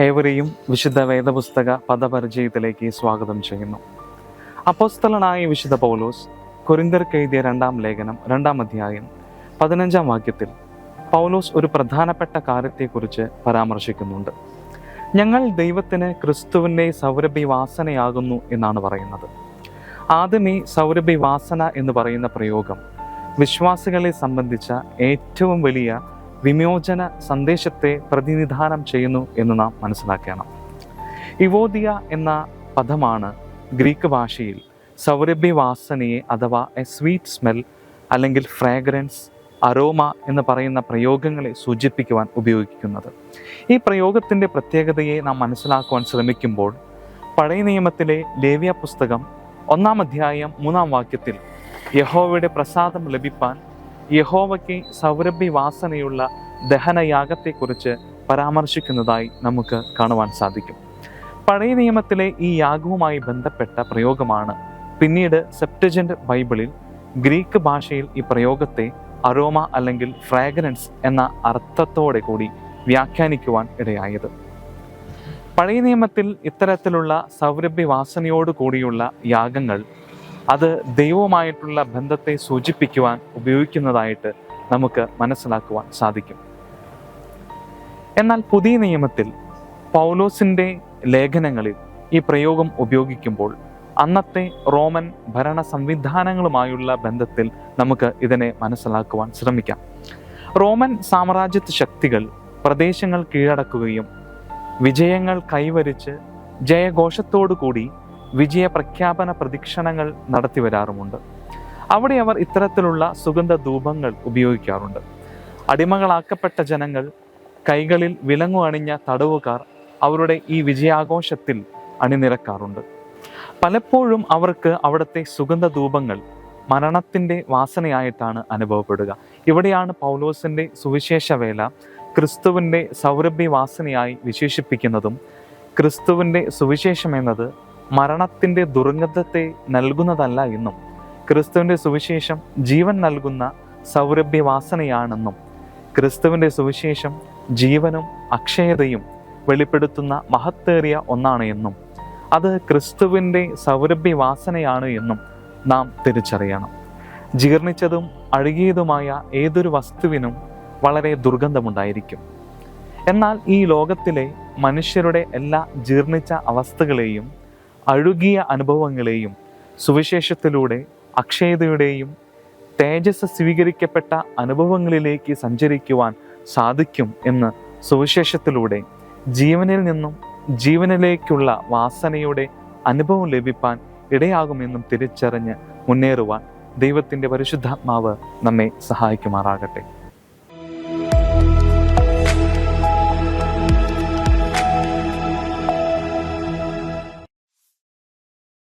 ഏവരെയും വിശുദ്ധ വേദപുസ്തക പദപരിചയത്തിലേക്ക് സ്വാഗതം ചെയ്യുന്നു. അപ്പോസ്തലനായ വിശുദ്ധ പൗലോസ് കൊരിന്തർക്ക് എഴുതിയ രണ്ടാം ലേഖനം രണ്ടാം അധ്യായം പതിനഞ്ചാം വാക്യത്തിൽ പൗലോസ് ഒരു പ്രധാനപ്പെട്ട കാര്യത്തെക്കുറിച്ച് പരാമർശിക്കുന്നുണ്ട്. ഞങ്ങൾ ദൈവത്തിന് ക്രിസ്തുവിന്റെ സൗരഭി വാസനയാകുന്നു എന്നാണ് പറയുന്നത്. ആദ്യമേ സൗരഭി വാസന എന്ന് പറയുന്ന പ്രയോഗം വിശ്വാസികളെ സംബന്ധിച്ച ഏറ്റവും വലിയ വിമോചന സന്ദേശത്തെ പ്രതിനിധാനം ചെയ്യുന്നു എന്ന് നാം മനസ്സിലാക്കണം. ഇവോദിയ എന്ന പദമാണ് ഗ്രീക്ക് ഭാഷയിൽ സൗരഭ്യവാസനയെ അഥവാ എ സ്വീറ്റ് സ്മെൽ അല്ലെങ്കിൽ ഫ്രാഗ്രൻസ് അരോമ എന്ന് പറയുന്ന പ്രയോഗങ്ങളെ സൂചിപ്പിക്കുവാൻ ഉപയോഗിക്കുന്നത്. ഈ പ്രയോഗത്തിന്റെ പ്രത്യേകതയെ നാം മനസ്സിലാക്കുവാൻ ശ്രമിക്കുമ്പോൾ പഴയ നിയമത്തിലെ ലേവ്യ പുസ്തകം ഒന്നാം അധ്യായം മൂന്നാം വാക്യത്തിൽ യഹോവയുടെ പ്രസാദം ലഭിപ്പാൻ യഹോവയ്ക്ക് സൗരഭ്യ വാസനയുള്ള ദഹനയാഗത്തെക്കുറിച്ച് പരാമർശിക്കുന്നതായി നമുക്ക് കാണുവാൻ സാധിക്കും. പഴയ നിയമത്തിലെ ഈ യാഗവുമായി ബന്ധപ്പെട്ട പ്രയോഗമാണ്. പിന്നീട് സെപ്റ്റജന്റ് ബൈബിളിൽ ഗ്രീക്ക് ഭാഷയിൽ ഈ പ്രയോഗത്തെ അരോമ അല്ലെങ്കിൽ ഫ്രാഗ്രൻസ് എന്ന അർത്ഥത്തോടെ കൂടി വ്യാഖ്യാനിക്കുവാൻ ഇടയായത്. പഴയ നിയമത്തിൽ ഇത്തരത്തിലുള്ള സൗരഭ്യ വാസനയോട് കൂടിയുള്ള യാഗങ്ങൾ അത് ദൈവവുമായിട്ടുള്ള ബന്ധത്തെ സൂചിപ്പിക്കുവാൻ ഉപയോഗിക്കുന്നതായിട്ട് നമുക്ക് മനസ്സിലാക്കുവാൻ സാധിക്കും. എന്നാൽ പുതിയ നിയമത്തിൽ പൗലോസിന്റെ ലേഖനങ്ങളിൽ ഈ പ്രയോഗം ഉപയോഗിക്കുമ്പോൾ അന്നത്തെ റോമൻ ഭരണ സംവിധാനങ്ങളുമായുള്ള ബന്ധത്തിൽ നമുക്ക് ഇതിനെ മനസ്സിലാക്കുവാൻ ശ്രമിക്കാം. റോമൻ സാമ്രാജ്യത്വ ശക്തികൾ പ്രദേശങ്ങൾ കീഴടക്കുകയും വിജയങ്ങൾ കൈവരിച്ച് ജയഘോഷത്തോടു കൂടി വിജയ പ്രഖ്യാപന പ്രദക്ഷിണങ്ങൾ നടത്തി വരാറുമുണ്ട്. അവിടെ അവർ ഇത്തരത്തിലുള്ള സുഗന്ധ ധൂപങ്ങൾ ഉപയോഗിക്കാറുണ്ട്. അടിമകളാക്കപ്പെട്ട ജനങ്ങൾ കൈകളിൽ വിലങ്ങു അണിഞ്ഞ തടവുകാർ അവരുടെ ഈ വിജയാഘോഷത്തിൽ അണിനിരക്കാറുണ്ട്. പലപ്പോഴും അവർക്ക് അവിടുത്തെ സുഗന്ധ ധൂപങ്ങൾ മരണത്തിന്റെ വാസനയായിട്ടാണ് അനുഭവപ്പെടുക. ഇവിടെയാണ് പൗലോസിന്റെ സുവിശേഷ വേല ക്രിസ്തുവിന്റെ സൗരഭ്യ വാസനയായി വിശേഷിപ്പിക്കുന്നതും ക്രിസ്തുവിന്റെ സുവിശേഷം എന്നത് മരണത്തിന്റെ ദുർഗന്ധത്തെ നൽകുന്നതല്ല എന്നും ക്രിസ്തുവിന്റെ സുവിശേഷം ജീവൻ നൽകുന്ന സൗരഭ്യവാസനയാണെന്നും ക്രിസ്തുവിന്റെ സുവിശേഷം ജീവനും അക്ഷയതയും വെളിപ്പെടുത്തുന്ന മഹത്തേറിയ ഒന്നാണ് എന്നും അത് ക്രിസ്തുവിന്റെ സൗരഭ്യവാസനയാണ് എന്നും നാം തിരിച്ചറിയണം. ജീർണിച്ചതും അഴുകിയതുമായ ഏതൊരു വസ്തുവിനും വളരെ ദുർഗന്ധമുണ്ടായിരിക്കും. എന്നാൽ ഈ ലോകത്തിലെ മനുഷ്യരുടെ എല്ലാ ജീർണിച്ച അവസ്ഥകളെയും അഴുകിയ അനുഭവങ്ങളെയും സുവിശേഷത്തിലൂടെ അക്ഷയതയുടെയും തേജസ് സ്വീകരിക്കപ്പെട്ട അനുഭവങ്ങളിലേക്ക് സഞ്ചരിക്കുവാൻ സാധിക്കും എന്ന് സുവിശേഷത്തിലൂടെ ജീവനിൽ നിന്നും ജീവനിലേക്കുള്ള വാസനയുടെ അനുഭവം ലഭിപ്പാൻ ഇടയാകുമെന്നും തിരിച്ചറിഞ്ഞ് മുന്നേറുവാൻ ദൈവത്തിന്റെ പരിശുദ്ധാത്മാവ് നമ്മെ സഹായിക്കുമാറാകട്ടെ.